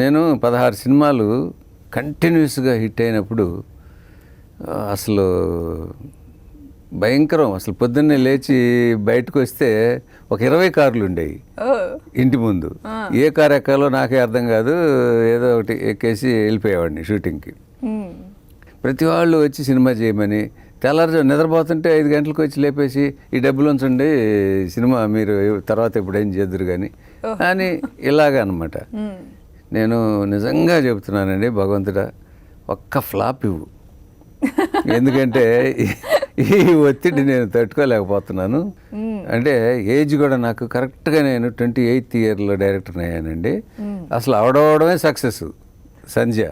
నేను పదహారు సినిమాలు కంటిన్యూస్గా హిట్ అయినప్పుడు అసలు భయంకరం. అసలు పొద్దున్నే లేచి బయటకు వస్తే ఒక ఇరవై కార్లు ఉండేవి ఇంటి ముందు. ఏ కారు ఎక్కాలో నాకే అర్థం కాదు. ఏదో ఒకటి ఎక్కేసి వెళ్ళిపోయేవాడిని షూటింగ్కి. ప్రతి వాళ్ళు వచ్చి సినిమా చేయమని తెల్లారు నిద్రపోతుంటే ఐదు గంటలకు వచ్చి లేపేసి ఈ డబ్బులు ఉంచండి సినిమా మీరు తర్వాత ఎప్పుడు ఏం చేద్దరు కానీ అని ఇలాగ అనమాట. నేను నిజంగా చెబుతున్నానండి భగవంతుడా ఒక్క ఫ్లాప్ ఇవ్వు. ఎందుకంటే ఈ- ఒత్తిడి నేను తట్టుకోలేకపోతున్నాను. అంటే ఏజ్ కూడా నాకు కరెక్ట్గా నేను ట్వంటీ ఎయిత్ ఇయర్లో డైరెక్టర్ అయ్యానండి. అసలు అవడవడమే సక్సెస్ సంధ్య.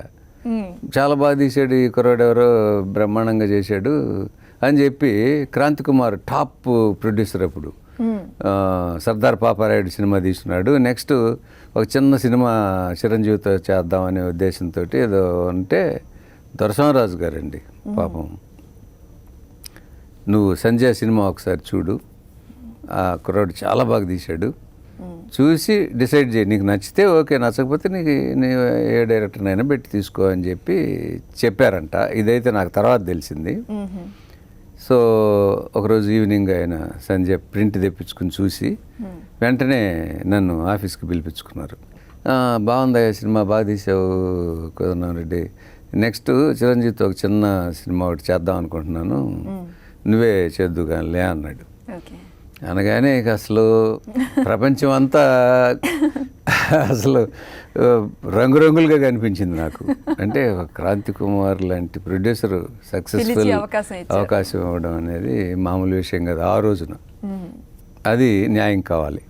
చాలా బాగా తీశాడు ఈ కుర్రాడు ఎవరో బ్రహ్మాండంగా చేశాడు అని చెప్పి క్రాంతి కుమార్ టాప్ ప్రొడ్యూసర్ అప్పుడు. సర్దార్ పాపారాయుడు సినిమా తీస్తున్నాడు. నెక్స్ట్ ఒక చిన్న సినిమా చిరంజీవితో చేద్దామనే ఉద్దేశంతో ఏదో అంటే దొరసింహరాజు గారండి పాపం. నువ్వు సంజయ్ సినిమా ఒకసారి చూడు. ఆ కుర్రాడు చాలా బాగా తీశాడు. చూసి డిసైడ్ చేయి. నీకు నచ్చితే ఓకే నచ్చకపోతే నీకు నీ ఏ డైరెక్టర్నైనా పెట్టి తీసుకో అని చెప్పి చెప్పారంట. ఇదైతే నాకు తర్వాత తెలిసింది. సో ఒకరోజు ఈవినింగ్ ఆయన సంజయ్ ప్రింట్ తెప్పించుకుని చూసి వెంటనే నన్ను ఆఫీస్కి పిలిపించుకున్నారు. "ఆ, బాగుందా సినిమా బాగా తీసావు రెడ్డి. నెక్స్ట్ చిరంజీవితో ఒక చిన్న సినిమా ఒకటి చేద్దాం అనుకుంటున్నాను. నువ్వే చేద్దు కానీ అన్నాడు. ఓకే. అనగానే ఇక అసలు ప్రపంచం అంతా అసలు రంగురంగులుగా కనిపించింది నాకు అంటే క్రాంతి కుమార్ లాంటి ప్రొడ్యూసర్ సక్సెస్ఫుల్ అవకాశం ఇవ్వడం అనేది మామూలు విషయం కాదు ఆ రోజున. అది న్యాయం కావాలి.